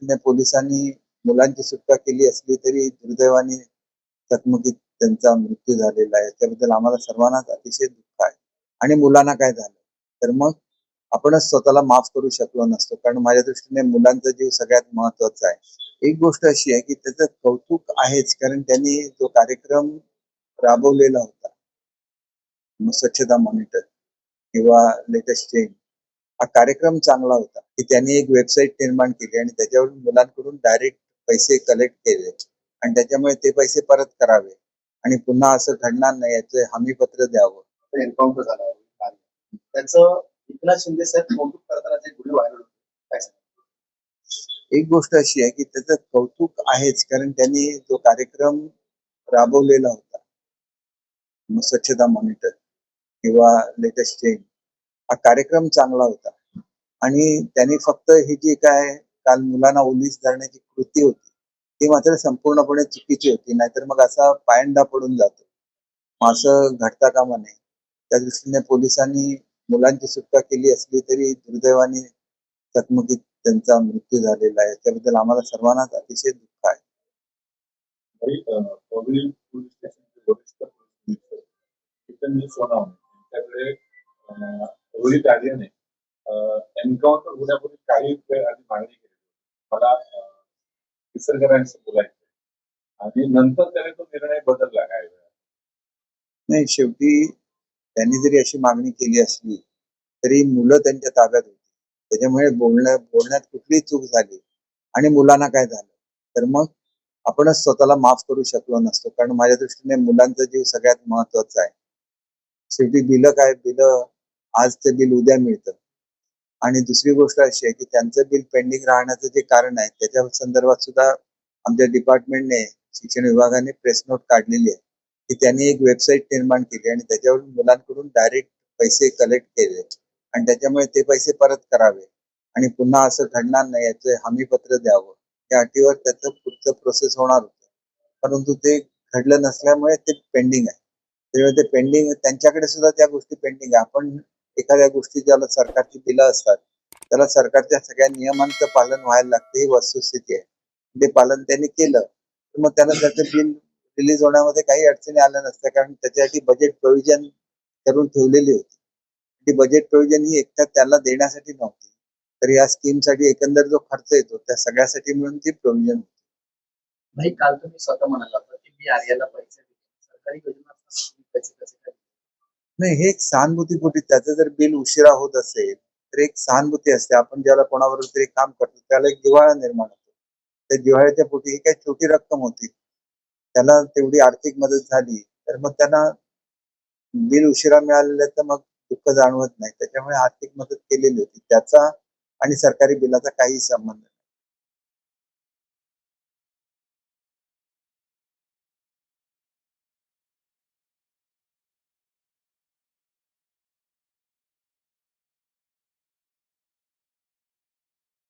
दृष्टीने पोलिसांनी मुलांची सुटका केली असली तरी दुर्दैवाने चकमकीत त्यांचा मृत्यू झालेला आहे. त्याबद्दल आम्हाला सर्वांनाच अतिशय दुःख आहे. आणि मुलांना काय झालं? तर मग आपणच स्वतःला माफ करू शकलो नसतो. कारण माझ्या दृष्टीने मुलांचा जीव सगळ्यात महत्त्वाचा आहे. एक गोष्ट अशी आहे की त्याचं कौतुक आहेच. कारण त्यांनी जो कार्यक्रम राबवलेला होता स्वच्छता मॉनिटर किंवा लेटेस्ट चेंज हा कार्यक्रम चांगला होता की त्यांनी एक वेबसाईट निर्माण केली आणि त्याच्यावरून मुलांकडून डायरेक्ट पैसे कलेक्ट केले आणि त्याच्यामुळे ते पैसे परत करावे आणि पुन्हा असं घडणार नाही याचं हमीपत्र द्यावं एन्काउंटर झाला आहे. त्याचं एकनाथ शिंदे साहेब कौतुक करताना जे व्हिडिओ व्हायरल होते काय सांगाल? एक गोष्ट अशी आहे की त्याचं कौतुक आहेच कारण त्यांनी जो कार्यक्रम राबवलेला होता स्वच्छता मॉनिटर किंवा लेटेस्ट चेंज हा कार्यक्रम चांगला होता. आणि त्यांनी फक्त ही जी काय काल मुलांना ओलीस धरण्याची कृती होती ती मात्र संपूर्णपणे चुकीची होती. नाहीतर मग असा पायंडा पडून जातो. मग असं घडता कामा नये. त्या दृष्टीने पोलिसांनी मुलांची सुटका केली असली तरी दुर्दैवाने चकमकीत त्यांचा मृत्यू झालेला आहे. त्याबद्दल आम्हाला सर्वांनाच अतिशय दुःख आहे. वरिष्ठ सोनावणे रोहित आर्याने एन्काउंटर होण्यापूर्वी काही वेळ आधी मागणी केली मला निसर्गरायांचं बोलायचं आणि नंतर त्याने तो निर्णय बदलला काय वेळा नाही शेवटी त्यांनी जरी अशी मागणी केली असली तरी मुलं त्यांच्या ताब्यात होती. त्याच्यामुळे बोलण्या बोलण्यात कुठली चूक झाली आणि मुलांना काय झालं? तर मग आपणच स्वतःला माफ करू शकलो नसतो. कारण माझ्या दृष्टीने मुलांचा जीव सगळ्यात महत्त्वाचा आहे. शेवटी बिलं काय बिलं आजचं बिल उद्या मिळतं. आणि दुसरी गोष्ट अशी आहे की त्यांचं बिल पेंडिंग राहण्याचं जे कारण आहे त्याच्या संदर्भात सुद्धा आमच्या डिपार्टमेंटने शिक्षण विभागाने प्रेस नोट काढलेली आहे की त्यांनी एक वेबसाईट निर्माण केली आणि त्याच्यावरून मुलांकडून डायरेक्ट पैसे कलेक्ट केले आणि त्याच्यामुळे ते पैसे परत करावे आणि पुन्हा असं घडणार नाही याचं हमीपत्र द्यावं. या अटीवर त्याचं पुढचं प्रोसेस होणार होतं. परंतु ते घडलं नसल्यामुळे ते पेंडिंग आहे. त्यामुळे ते पेंडिंग त्यांच्याकडे सुद्धा त्या गोष्टी पेंडिंग आहे. आपण एखाद्या गोष्टी ज्याला सरकारची बिलं असतात त्याला सरकारच्या सगळ्या नियमांचं पालन व्हायला लागतं ही वस्तुस्थिती आहे. ते पालन त्यांनी केलं तर मग त्याला त्याचं बिल रिलीज होण्यामध्ये काही अडचणी आल्या नसत्या कारण त्याच्यासाठी बजेट प्रोव्हिजन करून ठेवलेली होती. ती बजेट प्रोव्हिजन ही एकट्या त्याला देण्यासाठी नव्हती तर या स्कीमसाठी एकंदर जो खर्च येतो त्या सगळ्यासाठी मिळून ती प्रोव्हिजन भाई काल तुम्ही स्वतः म्हणाला होता की मी आर्याला पैसे दिले. सरकारी योजना कसे कसे नाही हे एक सहानुभूतीपोटी त्याचं जर बिल उशिरा होत असेल तर एक सहानुभूती असते. आपण ज्याला कोणावर तरी काम करतो त्याला एक जिव्हाळा निर्माण होतो. त्या जिव्हाळ्याच्या पोटी ही काही छोटी रक्कम होती. त्याला तेवढी आर्थिक मदत झाली तर मग त्यांना बिल उशिरा मिळालेलं तर मग दुःख जाणवत नाही. त्याच्यामुळे आर्थिक मदत केलेली होती. त्याचा आणि सरकारी बिलाचा काही संबंध नाही.